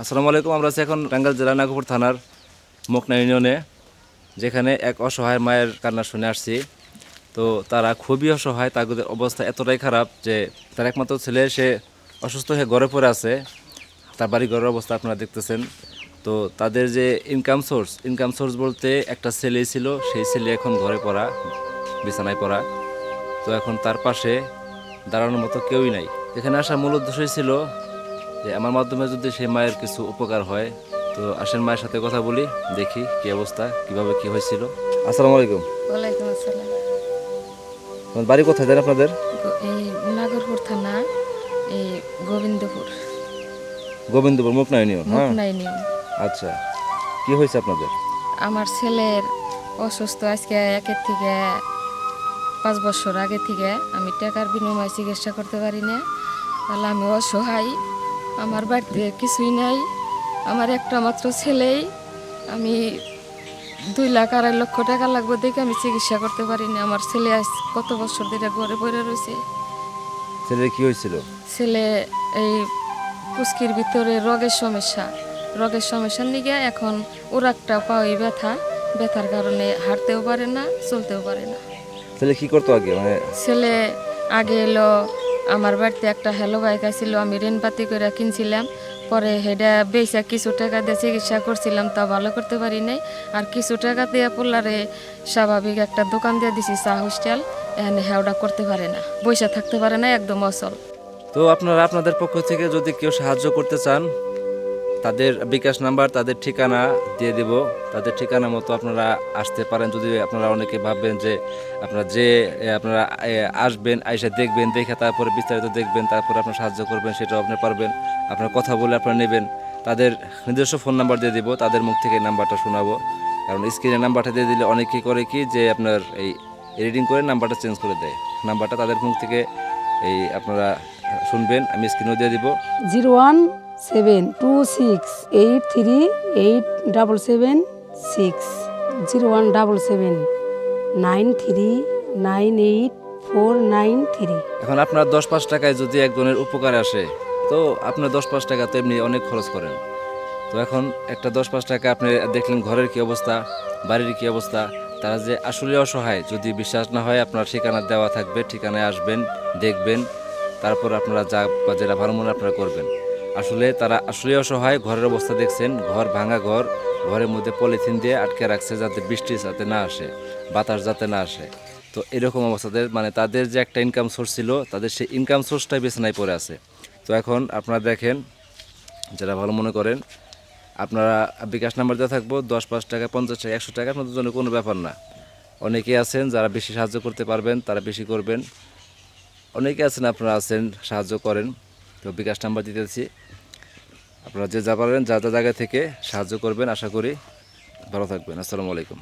আসসালামু আলাইকুম, আমরা আছি এখন টাঙ্গাইল জেলা নাগপুর থানার মোকনা ইউনিয়নে, যেখানে এক অসহায় মায়ের কান্না শুনে আসছি। তো তারা খুবই অসহায় তাদের অবস্থা এতটাই খারাপ যে তার একমাত্র ছেলে, সে অসুস্থ হয়ে ঘরে পড়ে আছে। তার বাড়ি ঘরের অবস্থা আপনারা দেখতেছেন। তো তাদের যে ইনকাম সোর্স ইনকাম সোর্স বলতে একটা ছেলেই ছিল, সেই ছেলে এখন ঘরে পড়া, বিছানায় পড়া। তো এখন তার পাশে দাঁড়ানোর মতো কেউই নাই। এখানে আসার মূল উদ্দেশ্যই ছিল যে আমার মাধ্যমে যদি সেই মায়ের কিছু উপকার হয় তো আসেন মায়ের সাথে কথা বলি দেখি কি অবস্থা কীভাবে কি হয়েছিল। আসসালামু আলাইকুম। ওয়ালাইকুম আসসালাম। বাড়ি কোথায় দেন আপনাদের? এই নাগরপুর থানা এই গোবিন্দপুর। গোবিন্দপুর মুকনা ইউনিয়ন হ্যাঁ? মুকনাই আচ্ছা কি হয়েছে আপনাদের? আমার ছেলের অসুস্থ আজকে একের থেকে পাঁচ বছর আগে থেকে আমি টাকার বিনিময়ে চিকিৎসা করতে পারি না। তাহলে আমি অসহায়। আমার বাড়িতে কিছুই নাই। আমার একটা মাত্র ছেলেই। আমি দুই লাখ আড়াই লক্ষ টাকা লাগবে দেখে আমি চিকিৎসা করতে পারি না আমার ছেলে আজ কত বছর ধরে ঘরে পড়ে রয়েছে। ছেলে কি হয়েছিল? ছেলে এই কুস্কির ভিতরে রোগের সমস্যা। রোগের সমস্যার নিগে এখন ওর একটা পাওয়াই ব্যথা। ব্যথার কারণে হাঁটতেও পারে না চলতেও পারে না। ছেলে কি করতো আগে? মানে ছেলে আগে এলো আমার বাড়িতে একটা হ্যালো বাইক আসছিল আমি ঋণপাতি করে কিনছিলাম। পরে হেডা বেসা কিছু টাকা দিয়ে চিকিৎসা করছিলাম, তা ভালো করতে পারি নাই। আর কিছু টাকা দিয়ে পোলারে স্বাভাবিক একটা দোকান দিয়ে দিছি চা হোস্টেল এখানে হেওড়া করতে পারে না বৈশা থাকতে পারে না, একদম অসল তো আপনারা আপনাদের পক্ষ থেকে যদি কেউ সাহায্য করতে চান তাদের বিকাশ নাম্বার, তাদের ঠিকানা দিয়ে দেব। তাদের ঠিকানা মতো আপনারা আসতে পারেন। যদি আপনারা অনেকে ভাববেন যে আপনারা যে আপনারা আসবেন, আইসা দেখবেন, দেখে তারপরে বিস্তারিত দেখবেন, তারপরে আপনার সাহায্য করবেন, সেটাও আপনি পারবেন। আপনার কথা বলে আপনারা নেবেন। তাদের নিজস্ব ফোন নাম্বার দিয়ে দিব, তাদের মুখ থেকে নাম্বারটা শোনাবো। কারণ স্ক্রিনে নাম্বারটা দিয়ে দিলে অনেকে করে কি যে আপনার এই এডিটিং করে নাম্বারটা চেঞ্জ করে দেয়। নাম্বারটা তাদের মুখ থেকে এই আপনারা শুনবেন, আমি স্ক্রিনও দিয়ে দিব। Zero one seven two six eight three eight double seven six zero one double seven nine three nine eight four nine three এখন আপনার দশ পাঁচ টাকায় যদি একজনের উপকার আসে, তো আপনার দশ পাঁচ টাকা তো এমনি অনেক খরচ করেন। তো এখন একটা দশ পাঁচ টাকা আপনি দেখলেন ঘরের কি অবস্থা, বাড়ির কি অবস্থা, তারা যে আসলে অসহায়, যদি বিশ্বাস না হয় আপনার ঠিকানা দেওয়া থাকবে, ঠিকানায় আসবেন, দেখবেন, তারপর আপনারা যা বা যেটা ভালো মনে আপনারা করবেন। আসলে তারা আসলে অসহায়, ঘরের অবস্থা দেখছেন, ঘর ভাঙা ঘর, ঘরের মধ্যে পলিথিন দিয়ে আটকে রাখছে যাতে বৃষ্টি যাতে না আসে, বাতাস যাতে না আসে। তো এরকম অবস্থাতে মানে তাদের যে একটা ইনকাম সোর্স ছিল, তাদের সেই ইনকাম সোর্সটাই বেছানায় পড়ে আছে। তো এখন আপনারা দেখেন, যারা ভালো মনে করেন, আপনারা বিকাশ নাম্বার দেওয়া থাকব, দশ পাঁচ টাকা, পঞ্চাশ টাকা, একশো টাকা, আপনাদের জন্য কোনো ব্যাপার না। অনেকে আছেন যারা বেশি সাহায্য করতে পারবেন, তারা বেশি করবেন। অনেকে আছেন, আপনারা আছেন, সাহায্য করেন। তো বিকাশ নাম্বার দিতেছি আপনারা যে যা পারবেন যা যা জায়গা থেকে সাহায্য করবেন, আশা করি ভালো থাকবেন। আসসালামু আলাইকুম।